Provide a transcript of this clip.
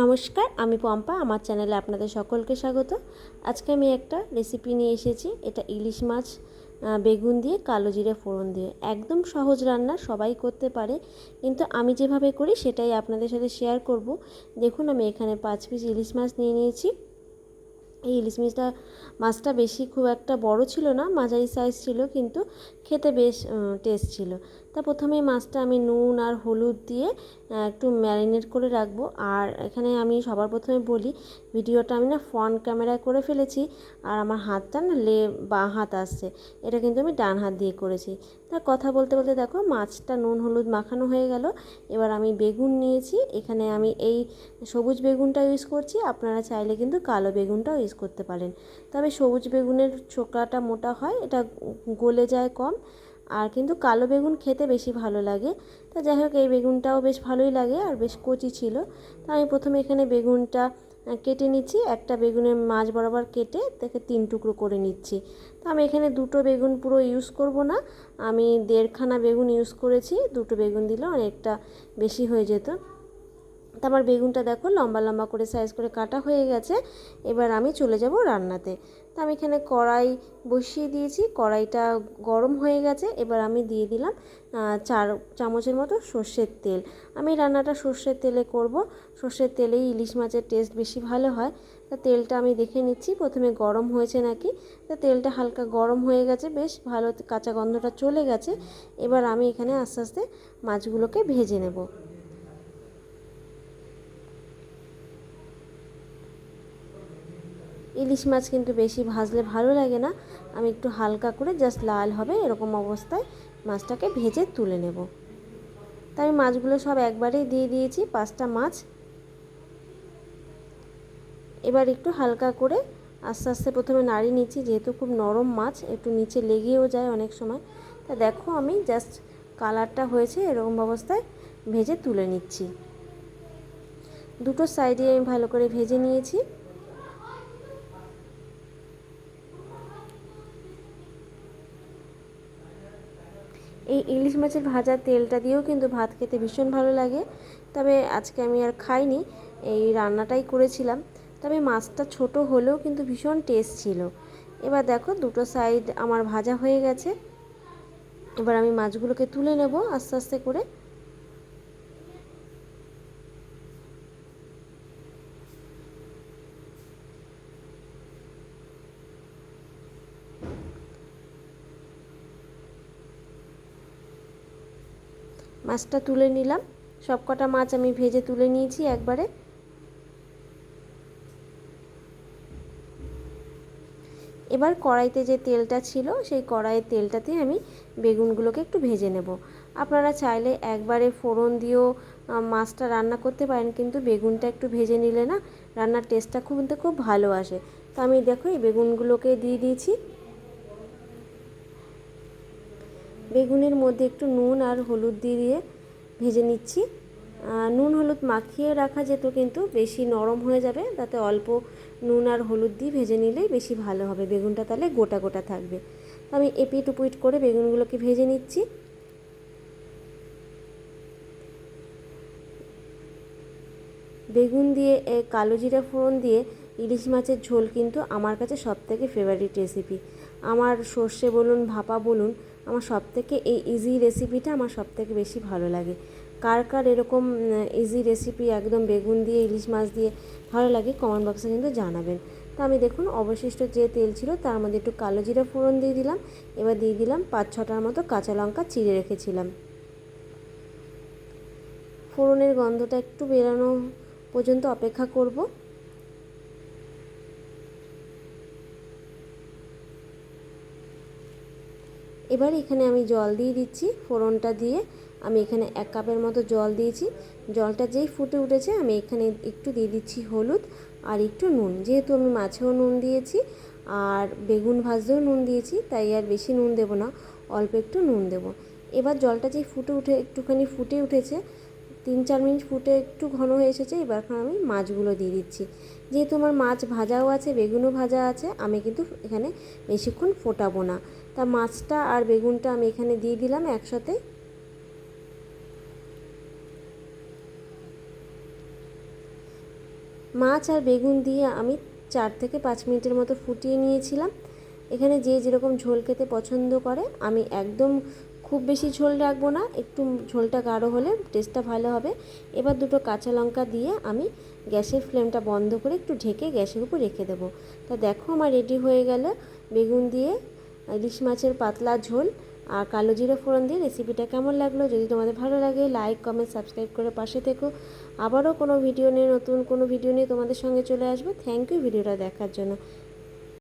নমস্কার, আমি পম্পা, আমার চ্যানেলে আপনাদের সকলকে স্বাগত। আজকে আমি একটা রেসিপি নিয়ে এসেছি, এটা ইলিশ মাছ বেগুন দিয়ে, কালো জিরে ফোড়ন দিয়ে। একদম সহজ রান্না, সবাই করতে পারে, কিন্তু আমি যেভাবে করি সেটাই আপনাদের সাথে শেয়ার করব। দেখুন, আমি এখানে পাঁচ পিস ইলিশ মাছ নিয়ে নিয়েছি। এই ইলিশ মাছটা মাছটা বেশি খুব একটা বড় ছিল না, মাঝারি সাইজ ছিল, কিন্তু খেতে বেশ টেস্ট ছিল। তা প্রথমে মাছটা আমি নুন আর হলুদ দিয়ে একটু ম্যারিনেট করে রাখব। আর এখানে আমি সবার প্রথমে বলি, ভিডিওটা আমি না ফ্রন্ট ক্যামেরায় করে ফেলেছি, আর আমার হাতটা না লে, বাঁ হাত আসছে। এটা কিন্তু আমি ডান হাত দিয়ে করেছি। তা কথা বলতে বলতে দেখো, মাছটা নুন হলুদ মাখানো হয়ে গেল। এবার আমি বেগুন নিয়েছি। এখানে আমি এই সবুজ বেগুনটা ইউজ করছি। আপনারা চাইলে কিন্তু কালো বেগুনটাও ইউজ করতে পারেন। তবে সবুজ বেগুনের ছোকরাটা মোটা হয়, এটা গলে যায় কম। আর কিন্তু কালো বেগুন খেতে বেশি ভালো লাগে। তা যাই হোক, এই বেগুনটাও বেশ ভালোই লাগে আর বেশ কচি ছিল। তা আমি প্রথমে এখানে বেগুনটা কেটে নিচ্ছি। একটা বেগুনের মাছ বরাবর কেটে তাকে তিন টুকরো করে নিচ্ছি। তো আমি এখানে দুটো বেগুন পুরো ইউজ করব না। আমি দেড়খানা বেগুন ইউজ করেছি। দুটো বেগুন দিলে অনেকটা বেশি হয়ে যেত। তো আমার বেগুনটা দেখো লম্বা লম্বা করে সাইজ করে কাটা হয়ে গেছে। এবার আমি চলে যাব রান্নাতে। তো আমি এখানে কড়াই বসিয়ে দিয়েছি, কড়াইটা গরম হয়ে গেছে। এবার আমি দিয়ে দিলাম চার চামচের মতো সর্ষের তেল। আমি রান্নাটা সর্ষের তেলে করব। সর্ষের তেলেই ইলিশ মাছের টেস্ট বেশি ভালো হয়। তা তেলটা আমি দেখে নিচ্ছি, প্রথমে গরম হয়েছে নাকি। তা তেলটা হালকা গরম হয়ে গেছে, বেশ ভালো কাঁচা গন্ধটা চলে গেছে। এবার আমি এখানে আস্তে আস্তে মাছগুলোকে ভেজে নেব। ইলিশ মাছ কিন্তু বেশি ভাজলে ভালো লাগে না। আমি একটু হালকা করে জাস্ট লাল হবে এরকম অবস্থায় মাছটাকে ভেজে তুলে নেব। তাই মাছগুলো সব একবারেই দিয়ে দিয়েছি, পাঁচটা মাছ। এবার একটু হালকা করে আস্তে আস্তে প্রথমে নাড়ি নিচ্ছি, যেহেতু খুব নরম মাছ, একটু নিচে লেগেও যায় অনেক সময়। তা দেখো আমি জাস্ট কালারটা হয়েছে এরকম অবস্থায় ভেজে তুলে নিচ্ছি। দুটো সাইডে আমি ভালো করে ভেজে নিয়েছি। এই ইলিশ মাছের ভাজা তেলটা দিয়েও কিন্তু ভাত খেতে ভীষণ ভালো লাগে। তবে আজকে আমি আর খাইনি, এই রান্নাটাই করেছিলাম। তবে মাছটা ছোট হলেও কিন্তু ভীষণ টেস্ট ছিল। এবার দেখো দুটো সাইড আমার ভাজা হয়ে গেছে। এবার আমি মাছগুলোকে তুলে নেব আস্তে আস্তে করে। মাছটা তুলে নিলাম। সব কটা মাছ আমি ভেজে তুলে নিয়েছি একবারে। এবার কড়াইতে যে তেলটা ছিল, সেই কড়াইয়ের তেলটাতে আমি বেগুনগুলোকে একটু ভেজে নেব। আপনারা চাইলে একবারে ফোড়ন দিয়েও মাছটা রান্না করতে পারেন, কিন্তু বেগুনটা একটু ভেজে নিলে না, রান্নার টেস্টটা খুব খুব ভালো আসে। তো আমি দেখো এই বেগুনগুলোকে দিয়ে দিয়েছি। বেগুনের মধ্যে একটু নুন আর হলুদ দিয়ে ভেজে নিচ্ছি। নুন হলুদ মাখিয়ে রাখা যেত কিন্তু বেশি নরম হয়ে যাবে, তাতে অল্প নুন আর হলুদ দিয়ে ভেজে নিলেই বেশি ভালো হবে, বেগুনটা তাহলে গোটা গোটা থাকবে। তো আমি এপিট উপিট করে বেগুনগুলোকে ভেজে নিচ্ছি। বেগুন দিয়ে কালো জিরা ফোড়ন দিয়ে ইলিশ মাছের ঝোল কিন্তু আমার কাছে সবথেকে ফেভারিট রেসিপি আমার সর্ষে বলুন, ভাপা বলুন, আমার সবথেকে এই ইজি রেসিপিটা আমার সবথেকে বেশি ভালো লাগে। কার কার এরকম ইজি রেসিপি একদম বেগুন দিয়ে, ইলিশ মাছ দিয়ে ভালো লাগে কমেন্ট বক্সে কিন্তু জানাবেন। তো আমি দেখুন, অবশিষ্ট যে তেল ছিল তার মধ্যে একটু কালো জিরা ফোড়ন দিয়ে দিলাম। এবার দিয়ে দিলাম পাঁচ ছটার মতো কাঁচা লঙ্কা চিড়ে রেখেছিলাম। ফোড়নের গন্ধটা একটু বেরানো পর্যন্ত অপেক্ষা করব। এবার এখানে আমি জল দিয়ে দিচ্ছি, ফোড়নটা দিয়ে। আমি এখানে এক কাপের মতো জল দিয়েছি। জলটা যেই ফুটে উঠেছে, আমি এখানে একটু দিয়ে দিচ্ছি হলুদ আর একটু নুন। যেহেতু আমি মাছেও নুন দিয়েছি আর বেগুন ভাজতেও নুন দিয়েছি, তাই আর বেশি নুন দেবো না, অল্প একটু নুন দেবো। এবার জলটা যেই ফুটে উঠে, একটুখানি ফুটে উঠেছে, তিন চার মিনিট ফুটে একটু ঘন হয়ে এসেছে, এবার আমি মাছগুলো দিয়ে দিচ্ছি। যেহেতু আমার মাছ ভাজাও আছে, বেগুনও ভাজা আছে, আমি কিন্তু এখানে বেশিক্ষণ ফোটাবো না। তা মাছটা আর বেগুনটা আমি এখানে দিয়ে দিলাম একসাথে। মাছ আর বেগুন দিয়ে আমি চার থেকে পাঁচ মিনিটের মতো ফুটিয়ে নিয়েছিলাম। এখানে যে যেরকম ঝোল খেতে পছন্দ করে, আমি একদম খুব বেশি ঝোল রাখব না, একটু ঝোলটা গাঢ় হলে টেস্টটা ভালো হবে। এবার দুটো কাঁচা লঙ্কা দিয়ে আমি গ্যাসের ফ্লেমটা বন্ধ করে একটু ঢেকে গ্যাসের উপর রেখে দেবো। তা দেখো আমার রেডি হয়ে গেল। বেগুন দিয়ে ইলিশ মাছের পাতলা ঝোল আর কালো জিরে ফোড়ন দিয়ে রেসিপিটা কেমন লাগল? যদি তোমাদের ভালো লাগে লাইক কমেন্ট সাবস্ক্রাইব করে পাশে থেকো। আবারও কোনো ভিডিও নিয়ে, নতুন কোনো ভিডিও নিয়ে তোমাদের সঙ্গে চলে আসব। থ্যাংক ইউ ভিডিওটা দেখার জন্য।